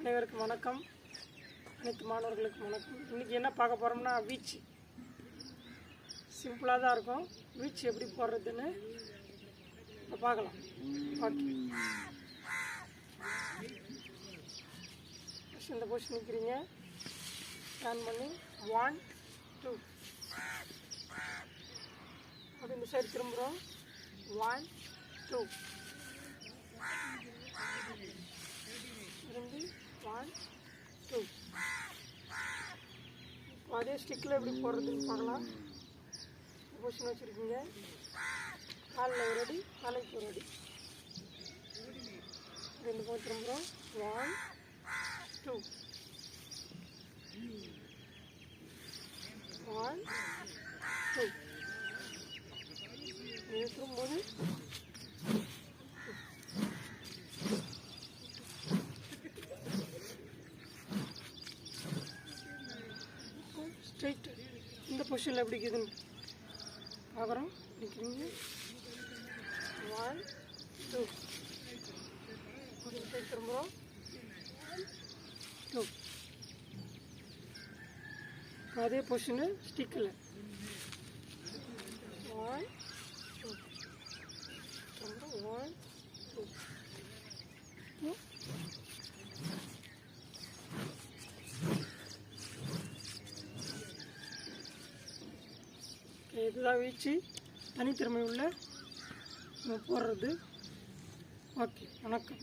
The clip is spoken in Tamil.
அனைவருக்கும் வணக்கம். அனைத்து மாணவர்களுக்கும் வணக்கம். இன்றைக்கி என்ன பார்க்க போகிறோம்னா வீச்சு. சிம்பிளாக தான் இருக்கும். வீச்சு எப்படி போடுறதுன்னு பார்க்கலாம். ஓகே ஃபஸ்ட் இந்த பொசிஷன் நிற்கிறீங்க ஸ்கேன் பண்ணி. ஒன் டூ அப்படி இந்த சைடு திரும்புகிறோம் ஒன் டூ திரும்பி ஒன் டூ அதே ஸ்டிக்கில் எப்படி போடுறதுன்னு பார்க்கலாம். பொசிஷன் வச்சுருக்கீங்க. காலில் ஒரு அடி தலைக்கு ஒரு அடி. ரெண்டு பக்கம் திரும்புகிறோம் ஒன் டூ ஒன் டூ இது திரும்பும்போது ஸ்ட்ரைட் இந்த பொசிஷனில் எப்படி இருக்குதுன்னு பார்க்குறோம். நிற்கிறீங்க ஒன் டூ கொஞ்சம் திரும்புகிறோம் டூ அதே பொசிஷனு ஸ்டிக்கில் ஒன் டூ திரும்புகிறோம் ஒன் டூ டூ இதுதான் வீச்சு தனித்திறமை உள்ள போடுறது. ஓகே வணக்கம்.